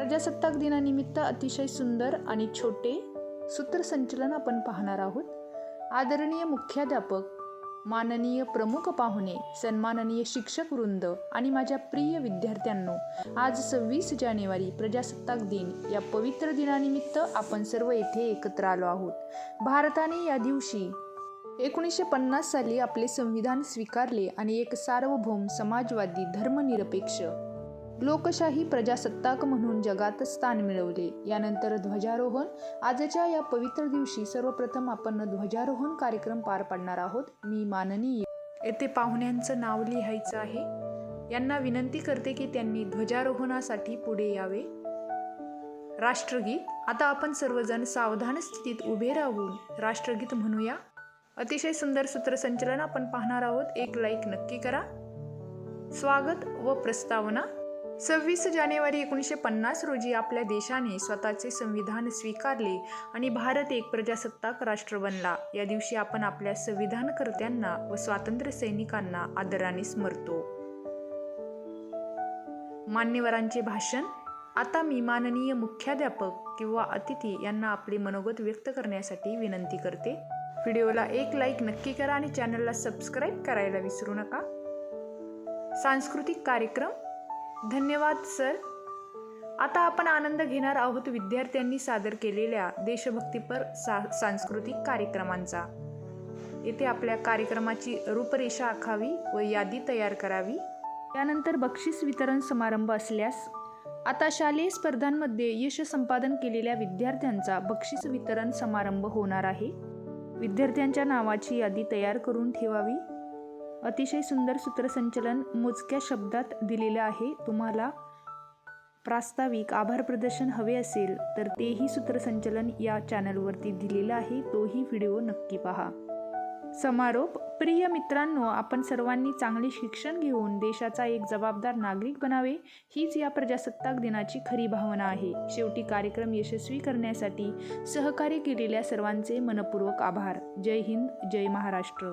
प्रजासत्ताक दिनानिमित्त अतिशय सुंदर आणि छोटे सूत्रसंचलन आपण पाहणार आहोत. आदरणीय मुख्याध्यापक माननीय प्रमुख पाहुणे सन्माननीय शिक्षक वृंद आणि माझ्या प्रिय विद्यार्थ्यांनो आज सव्वीस जानेवारी प्रजासत्ताक दिन. या पवित्र दिनानिमित्त आपण सर्व येथे एकत्र आलो आहोत. भारताने या दिवशी एकोणीसशे पन्नास साली आपले संविधान स्वीकारले आणि एक सार्वभौम समाजवादी धर्मनिरपेक्ष लोकशाही प्रजासत्ताक म्हणून जगात स्थान मिळवले. यानंतर ध्वजारोहण. आजच्या या पवित्र दिवशी सर्वप्रथम आपण ध्वजारोहण कार्यक्रम पार पाडणार आहोत. मी माननीय येथे पाहुण्यांचं नाव लिहायचं आहे. यांना विनंती करते की त्यांनी ध्वजारोहणासाठी पुढे यावे. राष्ट्रगीत. आता आपण सर्वजण सावधान स्थितीत उभे राहून राष्ट्रगीत म्हणूया. अतिशय सुंदर सूत्रसंचलन आपण पाहणार आहोत. एक लाईक नक्की करा. स्वागत व प्रस्तावना. सव्वीस जानेवारी एकोणीसशे पन्नास रोजी आपल्या देशाने स्वतःचे संविधान स्वीकारले आणि भारत एक प्रजासत्ताक राष्ट्र बनला. या दिवशी आपण आपल्या संविधानकर्त्यांना व स्वातंत्र्य सैनिकांना आदराने स्मरतो. मान्यवरांचे भाषण. आता मी माननीय मुख्याध्यापक किंवा अतिथी यांना आपले मनोगत व्यक्त करण्यासाठी विनंती करते. व्हिडिओला एक लाईक नक्की करा आणि चॅनलला सबस्क्राईब करायला विसरू नका. सांस्कृतिक कार्यक्रम. धन्यवाद सर. आता आपण आनंद घेणार आहोत विद्यार्थ्यांनी सादर केलेल्या देशभक्तीपर सा सांस्कृतिक कार्यक्रमांचा. येथे आपल्या कार्यक्रमाची रूपरेषा आखावी व यादी तयार करावी. त्यानंतर बक्षीस वितरण समारंभ असल्यास आता शालेय स्पर्धांमध्ये यश संपादन केलेल्या विद्यार्थ्यांचा बक्षीस वितरण समारंभ होणार आहे. विद्यार्थ्यांच्या नावाची यादी तयार करून ठेवावी. अतिशय सुंदर सूत्रसंचलन मोजक्या शब्दात दिलेलं आहे. तुम्हाला प्रास्ताविक आभार प्रदर्शन हवे असेल तर तेही सूत्रसंचलन या चॅनलवरती दिलेलं आहे. तोही व्हिडिओ नक्की पहा. समारोप. प्रिय मित्रांनो आपण सर्वांनी चांगले शिक्षण घेऊन देशाचा एक जबाबदार नागरिक बनावे हीच या प्रजासत्ताक दिनाची खरी भावना आहे. शेवटी कार्यक्रम यशस्वी करण्यासाठी सहकार्य केलेल्या सर्वांचे मनपूर्वक आभार. जय हिंद जय महाराष्ट्र.